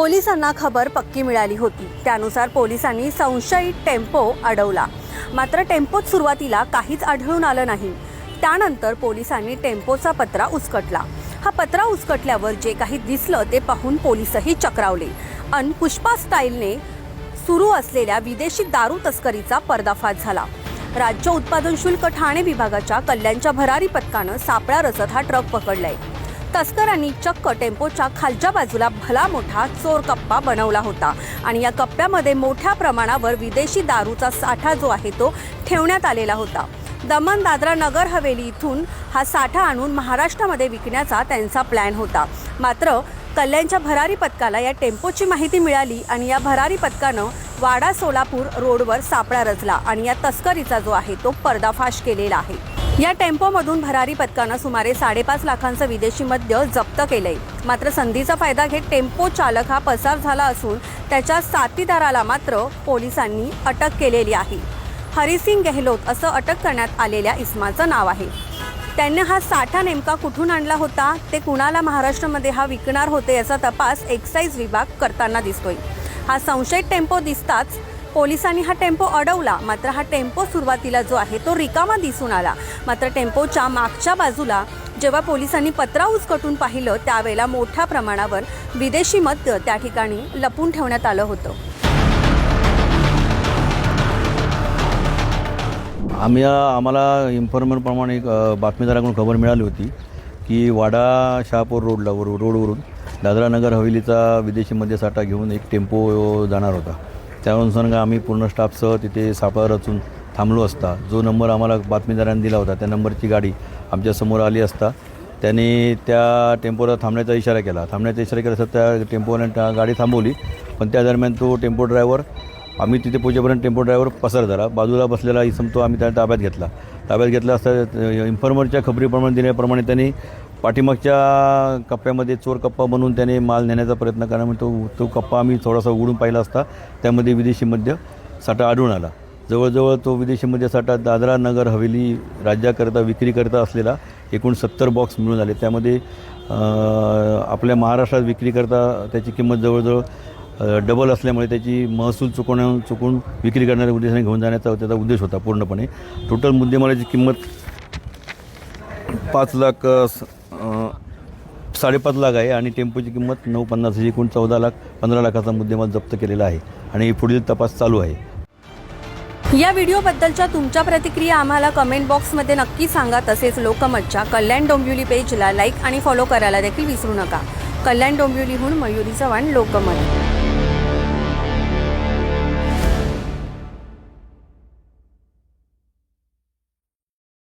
पोलिसांना खबर पक्की मिळाली होती. त्यानुसार पोलिसांनी संशयित टेम्पो अडवला. मात्र टेम्पोत सुरुवातीला काहीच आढळून आलं नाही. त्यानंतर पोलिसांनी टेम्पोचा पत्रा उचकटला. हा पत्रा उचकटल्यावर जे काही दिसलं ते पाहून पोलिसही चक्रावले. अन पुष्पा स्टाईलने सुरू असलेल्या विदेशी दारू तस्करीचा पर्दाफाश झाला. राज्य उत्पादन शुल्क ठाणे विभागाच्या कल्याणच्या भरारी पथकानं सापळा रचत हा ट्रक पकडलाय. तस्करांनी चक्क टेम्पोच्या खालच्या बाजूला भला मोठा चोर कप्पा बनवला होता. आणि या कप्प्यामध्ये मोठ्या प्रमाणावर विदेशी दारूचा साठा जो आहे तो ठेवण्यात आलेला होता. दमन दादरा नगर हवेली इथून हा साठा आणून महाराष्ट्रामध्ये विकण्याचा त्यांचा प्लॅन होता. मात्र कल्याणच्या भरारी पथकाला या टेम्पोची माहिती मिळाली आणि या भरारी पथकानं वाडा सोलापूर रोडवर सापळा रचला आणि या तस्करीचा जो आहे तो पर्दाफाश केलेला आहे. या टेम्पोमधून भरारी पथकानं सुमारे साडेपाच लाखांचं विदेशी मद्य जप्त केलंय. मात्र संधीचा फायदा घेत टेम्पो चालक हा पसार झाला असून त्याच्या साथीदाराला मात्र पोलिसांनी अटक केलेली आहे. हरिसिंग गेहलोत असं अटक करण्यात आलेल्या इस्माचं नाव आहे. त्यांनी हा साठा नेमका कुठून आणला होता? ते कुणाला महाराष्ट्रामध्ये हा विकणार होते याचा तपास एक्साईज विभाग करताना दिसतोय. हा संशयित टेम्पो दिसताच पोलिसांनी हा टेम्पो अडवला. मात्र हा टेम्पो सुरुवातीला जो आहे तो रिकामा दिसून आला. मात्र टेम्पोच्या मागच्या बाजूला जेव्हा पोलिसांनी पत्रा उचकटून पाहिलं त्यावेळेला मोठ्या प्रमाणावर विदेशी मद्य त्या ठिकाणी लपून ठेवण्यात आलं होतं. आम्ही आम्हाला इन्फॉर्मेशनप्रमाणे एक बातमीदाराकडून खबर मिळाली होती की वाडा शहापूर रोडला रोडवरून दादरा नगर हवेलीचा विदेशी मद्यसाठा घेऊन एक टेम्पो जाणार होता. त्यानुसार आम्ही पूर्ण स्टाफसह तिथे सापळा रचून थांबलो असता. जो नंबर आम्हाला बातमीदारांनी दिला होता त्या नंबरची गाडी आमच्यासमोर आली असता. त्याने त्या टेम्पोला थांबण्याचा इशारा केला. थांबण्याचा इशारा केला असता त्या टेम्पोने त्या गाडी थांबवली. पण त्या दरम्यान तो टेम्पो ड्रायव्हर आम्ही तिथे पोहोचेपर्यंत टेम्पो ड्रायव्हर पसार झाला बाजूला बसलेला इसम तो आम्ही त्या ताब्यात घेतला. ताब्यात घेतला असता इन्फॉर्मरच्या खबरीप्रमाणे दिल्याप्रमाणे त्यांनी पाठीमागच्या कप्प्यामध्ये चोर कप्पा बनवून त्याने माल नेण्याचा प्रयत्न केला म्हणजे तो तो कप्पा आम्ही थोडासा उघडून पाहिला असता त्यामध्ये विदेशी मद्य साठा आढळून आला. जवळजवळ तो विदेशी मद्य साठा दादरा नगर हवेली राज्याकरता विक्रीकरता असलेला एकूण सत्तर बॉक्स मिळून आले. त्यामध्ये आपल्या महाराष्ट्रात विक्रीकरता त्याची किंमत जवळजवळ डबल असल्यामुळे त्याची महसूल चुकवण्या चुकून विक्री करणाऱ्या उद्देशाने घेऊन जाण्याचा त्याचा उद्देश होता पूर्णपणे. टोटल मुद्देमालाची किंमत पाच लाख साडेपाच लाख आहे आणि टेम्पोची किंमत नऊ पन्नास एकूण चौदा लाख पंधरा लाखाचा मुद्देमाल जप्त केलेला आहे आणि पुढील तपास चालू आहे. या व्हिडिओबद्दलच्या तुमच्या प्रतिक्रिया आम्हाला कमेंट बॉक्समध्ये नक्की सांगा. तसेच लोकमतच्या कल्याण डोंबिवली पेजला लाईक आणि फॉलो करायला देखील विसरू नका. कल्याण डोंबिवलीहून मयुरी चव्हाण लोकमत.